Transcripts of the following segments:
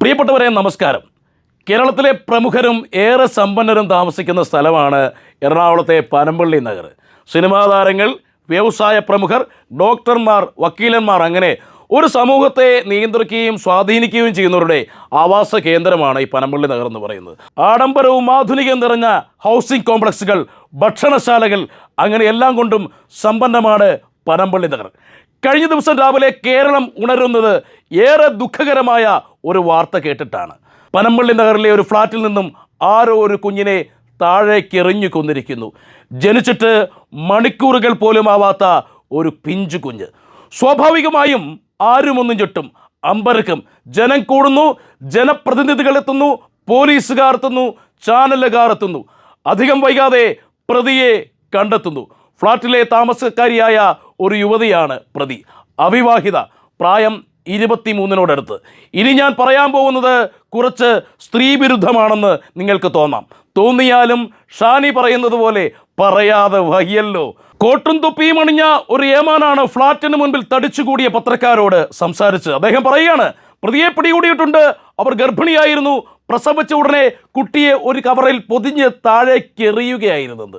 പ്രിയപ്പെട്ടവരെ നമസ്കാരം. കേരളത്തിലെ പ്രമുഖരും ഏറെ സമ്പന്നരും താമസിക്കുന്ന സ്ഥലമാണ് എറണാകുളത്തെ പനമ്പള്ളി നഗർ. സിനിമാ താരങ്ങൾ വ്യവസായ പ്രമുഖർ ഡോക്ടർമാർ വക്കീലന്മാർ അങ്ങനെ ഒരു സമൂഹത്തെ നിയന്ത്രിക്കുകയും സ്വാധീനിക്കുകയും ചെയ്യുന്നവരുടെ ആവാസ കേന്ദ്രമാണ് ഈ പനമ്പള്ളി നഗർ എന്ന് പറയുന്നത്. ആഡംബരവും ആധുനികം നിറഞ്ഞ ഹൗസിംഗ് കോംപ്ലക്സുകൾ ഭക്ഷണശാലകൾ അങ്ങനെ എല്ലാം കൊണ്ടും സമ്പന്നമാണ് പനമ്പള്ളി നഗർ. കഴിഞ്ഞ ദിവസം രാവിലെ കേരളം ഉണരുന്നത് ഏറെ ദുഃഖകരമായ ഒരു വാർത്ത കേട്ടിട്ടാണ്. പനമ്പള്ളി നഗറിലെ ഒരു ഫ്ലാറ്റിൽ നിന്നും ആരോ ഒരു കുഞ്ഞിനെ താഴേക്കെറിഞ്ഞു കൊന്നിരിക്കുന്നു. ജനിച്ചിട്ട് മണിക്കൂറുകൾ പോലും ആവാത്ത ഒരു പിഞ്ചു കുഞ്ഞ്. സ്വാഭാവികമായും ആരുമൊന്നും ചുട്ടും അമ്പരക്കും. ജനം കൂടുന്നു ജനപ്രതിനിധികൾ എത്തുന്നു പോലീസുകാർ എത്തുന്നു ചാനലുകാർ എത്തുന്നു. അധികം വൈകാതെ പ്രതിയെ കണ്ടെത്തുന്നു. ഫ്ളാറ്റിലെ താമസക്കാരിയായ ഒരു യുവതിയാണ് പ്രതി. അവിവാഹിത. പ്രായം ഇരുപത്തിമൂന്നിനോടടുത്ത്. ഇനി ഞാൻ പറയാൻ പോകുന്നത് കുറച്ച് സ്ത്രീവിരുദ്ധമാണെന്ന് നിങ്ങൾക്ക് തോന്നാം. തോന്നിയാലും ഷാനി പറയുന്നത് പോലെ പറയാതെ വയ്യല്ലോ. കോട്ടും തൊപ്പിയും അണിഞ്ഞ ഒരു ഏമാനാണ് ഫ്ളാറ്റിന് മുൻപിൽ തടിച്ചുകൂടിയ പത്രക്കാരോട് സംസാരിച്ചത് അദ്ദേഹം പറയുകയാണ് പ്രതിയെ പിടികൂടിയിട്ടുണ്ട്. അവർ ഗർഭിണിയായിരുന്നു. പ്രസവിച്ച ഉടനെ കുട്ടിയെ ഒരു കവറിൽ പൊതിഞ്ഞ് താഴേക്ക് എറിയുകയായിരുന്നത്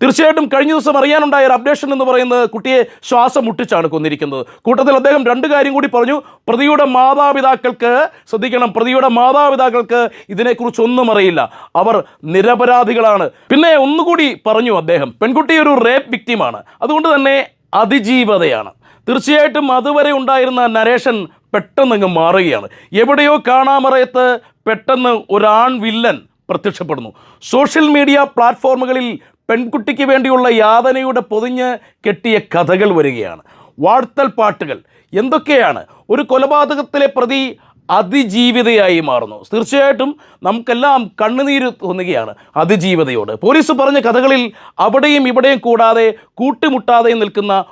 തീർച്ചയായിട്ടും കഴിഞ്ഞ ദിവസം അറിയാനുണ്ടായ ഒരു അപ്ഡേഷൻ എന്ന് പറയുന്നത് കുട്ടിയെ ശ്വാസം മുട്ടിച്ചാണ് കൊന്നിരിക്കുന്നത്. കൂട്ടത്തിൽ അദ്ദേഹം രണ്ട് കാര്യം കൂടി പറഞ്ഞു. പ്രതിയുടെ മാതാപിതാക്കൾക്ക് ശ്രദ്ധിക്കണം പ്രതിയുടെ മാതാപിതാക്കൾക്ക് ഇതിനെക്കുറിച്ചൊന്നും അറിയില്ല. അവർ നിരപരാധികളാണ്. പിന്നെ ഒന്നുകൂടി പറഞ്ഞു അദ്ദേഹം. പെൺകുട്ടി ഒരു റേപ്പ് വിക്റ്റിമാണ് അതുകൊണ്ട് തന്നെ അതിജീവതയാണ്. തീർച്ചയായിട്ടും അതുവരെ ഉണ്ടായിരുന്ന നരേഷൻ പെട്ടെന്നങ്ങ് മാറുകയാണ്. എവിടെയോ കാണാമറയത്ത് പെട്ടെന്ന് ഒരാൺ വില്ലൻ പ്രത്യക്ഷപ്പെടുന്നു. സോഷ്യൽ മീഡിയ പ്ലാറ്റ്ഫോമുകളിൽ പെൺകുട്ടിക്ക് വേണ്ടിയുള്ള യാതനയുടെ പൊതിഞ്ഞ് കെട്ടിയ കഥകൾ വരികയാണ്. വാഴ്ത്തൽ പാട്ടുകൾ. എന്തൊക്കെയാണ്? ഒരു കൊലപാതകത്തിലെ പ്രതി അതിജീവിതയായി മാറുന്നു. തീർച്ചയായിട്ടും നമുക്കെല്ലാം കണ്ണുനീര് തോന്നുകയാണ് അതിജീവിതയോട്. പോലീസ് പറഞ്ഞ കഥകളിൽ അവിടെയും ഇവിടെയും കൂടാതെ കൂട്ടിമുട്ടാതെ നിൽക്കുന്ന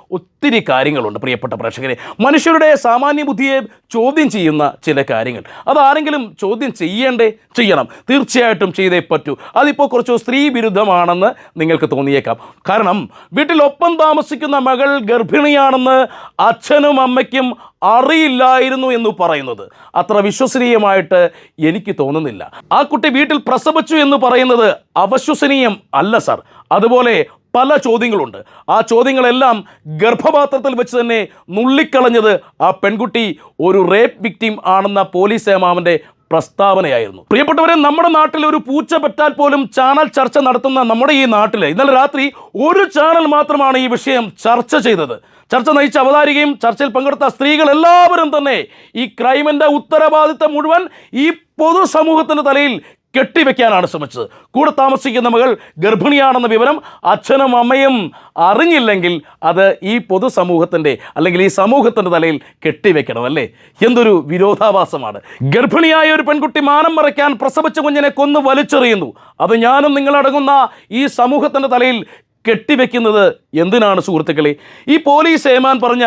ഒത്തിരി കാര്യങ്ങളുണ്ട് പ്രിയപ്പെട്ട പ്രേക്ഷകരെ. മനുഷ്യരുടെ സാമാന്യ ബുദ്ധിയെ ചോദ്യം ചെയ്യുന്ന ചില കാര്യങ്ങൾ. അതാരെങ്കിലും ചോദ്യം ചെയ്യേണ്ടേ? ചെയ്യണം. തീർച്ചയായിട്ടും ചെയ്തേ പറ്റൂ. അതിപ്പോൾ കുറച്ച് സ്ത്രീ വിരുദ്ധമാണെന്ന് നിങ്ങൾക്ക് തോന്നിയേക്കാം. കാരണം വീട്ടിലൊപ്പം താമസിക്കുന്ന മകൾ ഗർഭിണിയാണെന്ന് അച്ഛനും അമ്മയ്ക്കും അറിയില്ലായിരുന്നു എന്ന് പറയുന്നത്. അത്ര വിശ്വസനീയമായിട്ട് എനിക്ക് തോന്നുന്നില്ല. ആ കുട്ടി വീട്ടിൽ പ്രസവിച്ചു എന്ന് പറയുന്നത് അവശ്വസനീയം അല്ല സാർ. അതുപോലെ പല ചോദ്യങ്ങളുണ്ട്. ആ ചോദ്യങ്ങളെല്ലാം ഗർഭപാത്രത്തിൽ വെച്ച് തന്നെ നുള്ളിക്കളഞ്ഞത് ആ പെൺകുട്ടി ഒരു റേപ്പ് വിക്ടിം ആണെന്ന പോലീസ് ഏമാമന്റെ പ്രസ്താവനയായിരുന്നു. പ്രിയപ്പെട്ടവരെ നമ്മുടെ നാട്ടിൽ ഒരു പൂച്ച പറ്റാൽ പോലും ചാനൽ ചർച്ച നടത്തുന്ന നമ്മുടെ ഈ നാട്ടിൽ ഇന്നലെ രാത്രി ഒരു ചാനൽ മാത്രമാണ് ഈ വിഷയം ചർച്ച ചെയ്തത്. ചർച്ച നയിച്ച അവതാരികയും ചർച്ചയിൽ പങ്കെടുത്ത സ്ത്രീകൾ എല്ലാവരും തന്നെ ഈ ക്രൈമിന്റെ ഉത്തരവാദിത്തം മുഴുവൻ ഈ പൊതുസമൂഹത്തിന്റെ തലയിൽ കെട്ടിവെക്കാനാണ് ശ്രമിച്ചത്. കൂടെ താമസിക്കുന്ന മകൾ ഗർഭിണിയാണെന്ന വിവരം അച്ഛനും അമ്മയും അറിഞ്ഞില്ലെങ്കിൽ അത് ഈ പൊതുസമൂഹത്തിന്റെ അല്ലെങ്കിൽ ഈ സമൂഹത്തിന്റെ തലയിൽ കെട്ടിവെക്കണം അല്ലേ? എന്തൊരു വിരോധാഭാസമാണ്. ഗർഭിണിയായ ഒരു പെൺകുട്ടി മാനം മറയ്ക്കാൻ പ്രസവിച്ച കുഞ്ഞിനെ കൊന്നു വലിച്ചെറിയുന്നു. അത് ഞാനും നിങ്ങളടങ്ങുന്ന ഈ സമൂഹത്തിന്റെ തലയിൽ കെട്ടിവെക്കുന്നത് എന്തിനാണ് സുഹൃത്തുക്കളെ? ഈ പോലീസ് ഏമാൻ പറഞ്ഞ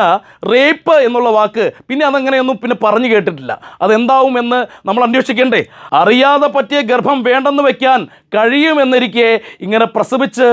റേപ്പ് എന്നുള്ള വാക്ക് പിന്നെ അതങ്ങനെയൊന്നും പിന്നെ പറഞ്ഞു കേട്ടിട്ടില്ല. അതെന്താവുമെന്ന് നമ്മൾ അന്വേഷിക്കണ്ടേ? അറിയാതെ പറ്റിയ ഗർഭം വേണ്ടെന്ന് വെക്കാൻ കഴിയുമെന്നിരിക്കെ ഇങ്ങനെ പ്രസവിച്ച്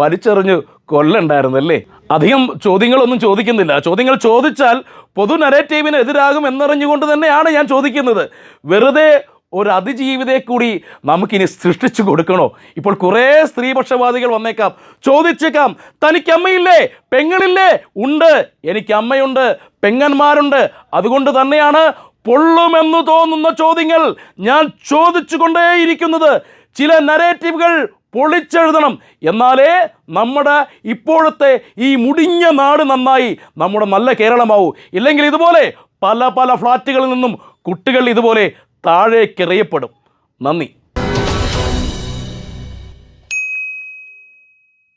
വലിച്ചെറിഞ്ഞ് കൊല്ലണ്ടായിരുന്നല്ലേ? അധികം ചോദ്യങ്ങളൊന്നും ചോദിക്കുന്നില്ല. ചോദ്യങ്ങൾ ചോദിച്ചാൽ പൊതു നരേറ്റീവിന് എതിരാകും എന്നറിഞ്ഞുകൊണ്ട് തന്നെയാണ് ഞാൻ ചോദിക്കുന്നത്. വെറുതെ ഒരു അതിജീവിതയെ കൂടി നമുക്കിനി സൃഷ്ടിച്ചു കൊടുക്കണോ? ഇപ്പോൾ കുറേ സ്ത്രീപക്ഷവാദികൾ വന്നേക്കാം. ചോദിച്ചേക്കാം തനിക്ക് അമ്മയില്ലേ പെങ്ങളില്ലേ? ഉണ്ട്. എനിക്ക് അമ്മയുണ്ട് പെങ്ങന്മാരുണ്ട്. അതുകൊണ്ട് തന്നെയാണ് പൊള്ളുമെന്ന് തോന്നുന്ന ചോദ്യങ്ങൾ ഞാൻ ചോദിച്ചുകൊണ്ടേയിരിക്കുന്നത്. ചില നരേറ്റീവുകൾ പൊളിച്ചെഴുതണം. എന്നാലേ നമ്മുടെ ഇപ്പോഴത്തെ ഈ മുടിഞ്ഞ നാട് നന്നായി നമ്മുടെ നല്ല കേരളമാവൂ. ഇല്ലെങ്കിൽ ഇതുപോലെ പല പല ഫ്ലാറ്റുകളിൽ നിന്നും കുട്ടികൾ ഇതുപോലെ താഴേക്കെറിയപ്പെടും. നന്ദി.